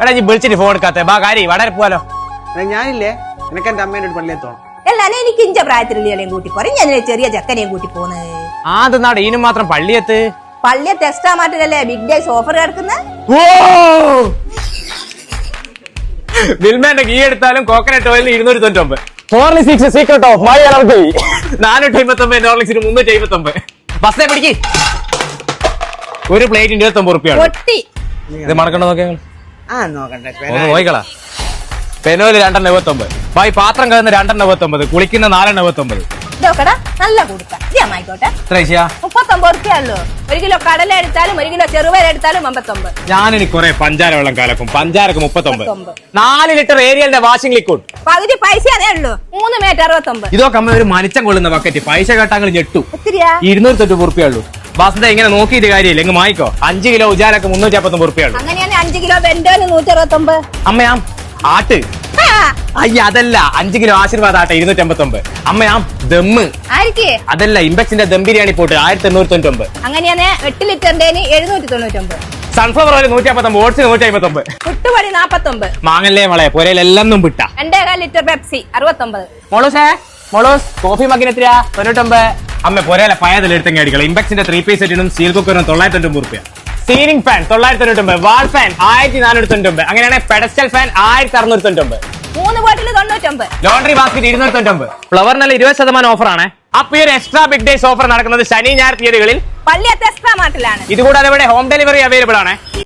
എടാ നീ വിളിച്ചിട്ട് ഫോൺ എടുക്കാത്ത. ബാ കാര്യം വളരെ പോവാലോ. എടാ, ഞാനില്ലേ? നിനക്ക് എന്റെ അമ്മേന്റെ ഒരു പള്ളിയെത്തോണം അല്ലാതെ എനിക്ക് ഇഞ്ച പ്രായത്തിലുള്ളേയും കൂട്ടി പോരെ. ഞാൻ ചെറിയ ചെക്കനെയും കൂട്ടി പോന്ന്. ആദ്യനാട് ഇതിനും മാത്രം പള്ളിയെത്ത്. പള്ളിയെ ടെസ്റ്റാ മാറ്റിലല്ലേ ബിഗ് ഡേസ് ഓഫർ കിടക്കുന്നത് ഓ! ബിൽമാന്റെ ഗീ എടുത്താലും കോക്കനട്ട് ഓയിലിന് ഇരുന്നൂറ്റി തൊണ്ണൂറ്റൊമ്പത്. Horlicks secret of my energy നാനൂറ്റി അമ്പത്തി ഒമ്പത് നോർലിക്സിന് മുന്നൂറ്റി അമ്പത്തി ഒമ്പത് ബസ്സിനെ പിടിക്ക്. ഒരു പ്ലേറ്റ് ഇരുപത്തി ഒമ്പത് റുപ്യാണ് പൊട്ടി. ഇത് മണക്കണ്ട നോക്കിയാ? ആ നോക്കട്ടെ. നോക്കിക്കളാ പെനോൽ രണ്ടെണ്ണം എഴുപത്തി ഒമ്പത് ബായി പാത്രം കഴിഞ്ഞ രണ്ടെണ്ണം എഴുപത്തൊമ്പത്. കുളിക്കുന്ന നാലെണ്ണം എഴുപത്തൊമ്പത്. ഇതൊക്കെടാ നല്ല കൊടുക്ക. ഇതായിക്കോട്ടെ എത്ര ഏഷ്യ മുപ്പത്തൊമ്പത് റുപ്യ ഉള്ളൂ. ഒരു കിലോ കടല എടുത്താലും ഒരു കിലോ ചെറുപയർ എടുത്താലും അമ്പത്തൊമ്പത്. ഞാനിനി കുറെ പഞ്ചാര വെള്ളം കലക്കും. പഞ്ചാരക്ക് മുപ്പത്തൊമ്പത്. നാല് ലിറ്റർ ഏരിയലിന്റെ വാഷിംഗ് ലിക്വിഡ്. പകുതി പൈസയാണേ ഉള്ളൂ. മൂന്ന് മീറ്റർ അറുപത്തൊമ്പത്. ഇതൊക്കെ ഒരു മനുഷ്യൻ കൊള്ളുന്ന ബക്കറ്റ് പൈസ കേട്ടാങ്ങൾ ഞെട്ടു. എത്രയാ? ഇരുന്നൂറ്റി തൊട്ട് ഉറുപ്പിയുള്ളൂ വാസന്ത ഇങ്ങനെ നോക്കിയിട്ട് കാര്യമില്ല. എങ്ങ് മായിക്കോ. അഞ്ച് കിലോ ഉജാലൊക്കെ മുന്നൂറ്റി അപ്പത്തൊമ്പത് റുപ്യാണ് അങ്ങനെയാണ് അഞ്ച് കിലോ വെന്തോന് നൂറ്റി അറുപത്തൊമ്പത് അമ്മയാം ആട്ട്. അയ്യ അതല്ല. അഞ്ച് കിലോ ആശീർവാദ ആട്ടെ ഇരുന്നൂറ്റി അമ്പത്തൊമ്പത് അമ്മയാം ദമ്മ്. ആയിരിക്കേ അതല്ല ഇമ്പക്സിന്റെ ദം ബിരിയാണി പോട്ട് ആയിരത്തി എണ്ണൂറ്റി തൊണ്ണൂറ്റൊമ്പത് അങ്ങനെയാണ് എട്ട് ലിറ്ററിന്റെ എഴുന്നൂറ്റി തൊണ്ണൂറ്റൊമ്പത് സൺഫ്ലവർ ഓയിൽ നൂറ്റി അമ്പത്തൊമ്പത് ഓട്സ് നൂറ്റി അമ്പത്തൊമ്പത് പുട്ടുപടി നാപ്പത്തൊമ്പത്. മാങ്ങല്ലേ മളെ പുരയിലെല്ലാം വിട്ട. രണ്ടേകാൽ ലിറ്റർ പെപ്സി അറുപത്തൊമ്പത്. മോളൂസേ മോളൂസ് കോഫി മകിനെത്രയാ തൊണ്ണൂറ്റൊമ്പത്. അമ്മ പൊരയിലെ പയതിൽ എടുത്തെങ്കിൽ അടിക്കണം. ഇമ്പക്സിന്റെ ത്രീ പീസ് സെറ്റിനും സീൽ കുക്കറിനും തൊള്ളായിരത്തി തൊണ്ണൂറ് രൂപ സീലിംഗ് ഫാൻ തൊള്ളായിരത്തി തൊണ്ണൂറ്റൊമ്പത് വാൾ ഫാൻ ആയിരത്തി നാനൂറ്റി തൊണ്ണൂറ്റൊമ്പത് അങ്ങനെയാണെങ്കിൽ പെഡസ്റ്റൽ ഫാൻ ആയിരത്തി അറുന്നൂറ്റി തൊണ്ണൂറ്റൊമ്പത് മൂന്ന് ബോട്ടിൽ തൊണ്ണൂറ്റൊമ്പത്. ലോണ്ടറി ബാസ്കറ്റ് ഇരുന്നൂറ്റി തൊണ്ണൂറ്റൊമ്പത് ഫ്ലവറിനുള്ള ഇരുപത് ശതമാനം ഓഫറാണ് അപ്പൊ ഈ ഒരു എക്സ്ട്രാ ബിഗ് ഡേസ് ഓഫർ നടക്കുന്നത് ശനി ഞായർ തീയതികളിൽ. പള്ളിയത്തെ എക്സ്ട്രാ മാട്ടിലാണ് ഇതുകൂടാതെ ഇവിടെ ഹോം ഡെലിവറി അവൈലബിൾ ആണ്.